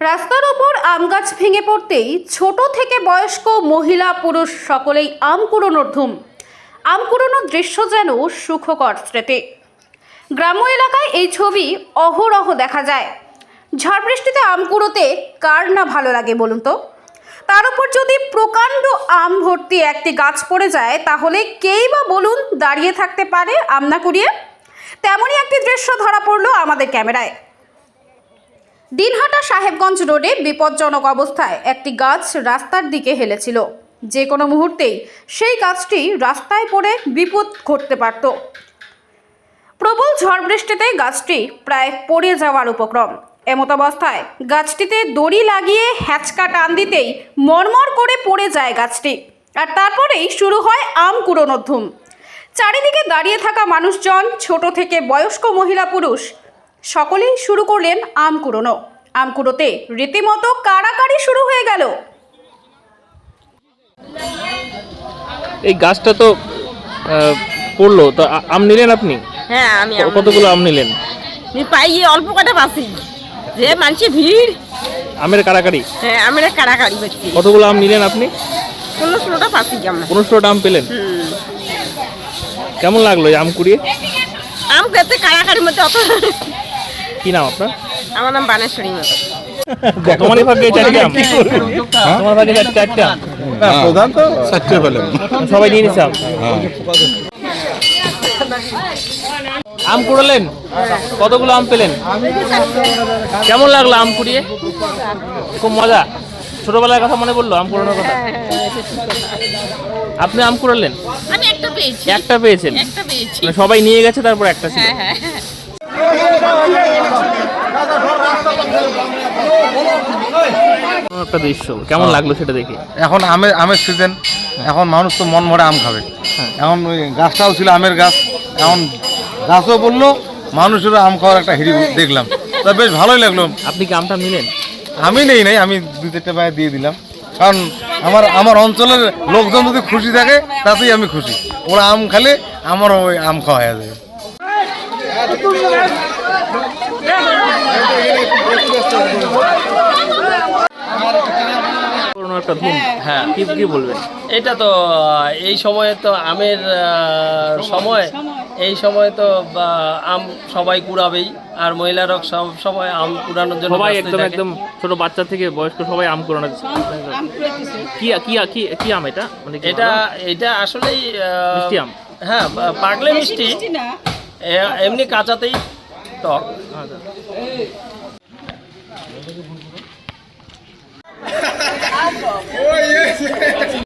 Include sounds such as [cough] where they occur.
রাস্তার ওপর আম গাছ ভেঙে পড়তেই ছোট থেকে বয়স্ক মহিলা পুরুষ সকলেই আম কুড়োনোর ধুম। আম কুড়োনোর দৃশ্য যেন সুখকর স্মৃতি। গ্রাম্য এলাকায় এই ছবি অহরহ দেখা যায়। ঝড় বৃষ্টিতে আম কুড়োতে কার না ভালো লাগে বলুন তো? তার উপর যদি প্রকাণ্ড আম ভর্তি একটি গাছ পড়ে যায়, তাহলে কেই বা বলুন দাঁড়িয়ে থাকতে পারে আম না কুড়িয়ে? তেমনই একটি দৃশ্য ধরা পড়ল আমাদের ক্যামেরায়। দিনহাটা সাহেবগঞ্জ রোডে বিপজ্জনক অবস্থায় একটি গাছ রাস্তার দিকে হেলেছিল। যে কোনো মুহূর্তেই সেই গাছটি রাস্তায় পড়ে বিপদ ঘটতে পারত। প্রবল ঝড় বৃষ্টিতে গাছটি প্রায় পড়ে যাওয়ার উপক্রম। এমত অবস্থায় গাছটিতে দড়ি লাগিয়ে হ্যাচকা টান দিতেই মরমর করে পড়ে যায় গাছটি। আর তারপরেই শুরু হয় আম কুড়োনোর চারিদিকে দাঁড়িয়ে থাকা মানুষজন, ছোট থেকে বয়স্ক মহিলা পুরুষ সকলেই শুরু করলেন আম কুড়োনো। আম কুড়োতে রীতিমতো কাড়াকাড়ি শুরু হয়ে গেল। এই গাছটা তো পড়ল তো আম নিলেন আপনি? হ্যাঁ আমি কতগুলো আম নিলেন? আমি পাই গিয়ে অল্প কটা পাচ্ছি যে মানুষের ভিড়। আমের কাড়াকাড়ি? হ্যাঁ আমরা কাড়াকাড়ি করছি কতগুলো আম নিলেন আপনি? পনেরো ষোলোটা পাচ্ছি আমরা। পনেরোশোটা আম পেলেন? কেমন লাগল আম কুড়িয়ে? আম খেতে কাড়াকাড়ির মধ্যে অত কি নাম আপনার? আমার নাম বানেশ্বরী মতো [laughs] তোমারই ভাগ্যে চারটে তোমার ভাগ্যে চার- চারটে হ্যাঁ, প্রধান তো চারটে পেলেন সবাই নিয়ে নিচ্ছে আম। আম কুড়ালেন? কতগুলো আম পেলেন? কেমন লাগল আম কুড়িয়ে? খুব মজা। ছোটবেলার কথা মনে পড়ল আম কুড়ানোর কথা? আপনি আম কুড়ালেন? আমি একটা পেয়েছি। একটা পেয়েছেন? একটা পেয়েছি। মানে সবাই নিয়ে গেছে তারপর একটা ছিল। হ্যাঁ কোনো একটা দৃশ্য। কেমন লাগল সেটা দেখে? এখন আমের আমের সিজন এখন মানুষ তো মন ভরে আম খাবে। হ্যাঁ। এখন ওই গাছটাও ছিল আমের গাছ। এখন গাছও বলল মানুষেরও আম খাওয়ার একটা হিড়ি দেখলাম। তা বেশ ভালোই লাগল। আপনি কি আমটা নিলেন? আমি নেই নাই আমি দু চারটে পায়ে দিয়ে দিলাম। কারণ আমার আমার অঞ্চলের লোকজন যদি খুশি থাকে তাতেই আমি খুশি। ওরা আম খালে আমারও ওই আম খাওয়া হয়ে যাবে কোনো একটা ধুম। হ্যাঁ কি কি বলবেন এটা তো এই সময়ে তো আমের সময় এই সময় তো বা, আম সবাই কুড়াবেই আর মহিলারা সব সময় আম কুড়ানোর জন্য সবাই একদম। একদম ছোট বাচ্চা থেকে বয়স্ক সবাই আম কুড়ানো কি কি কি কি আম এটা? মানে এটা এটা আসলেই মিষ্টি আম। হ্যাঁ পাকলে মিষ্টি এ- এমনি কাঁচাতেই টক। আচ্ছা। Oye, oh,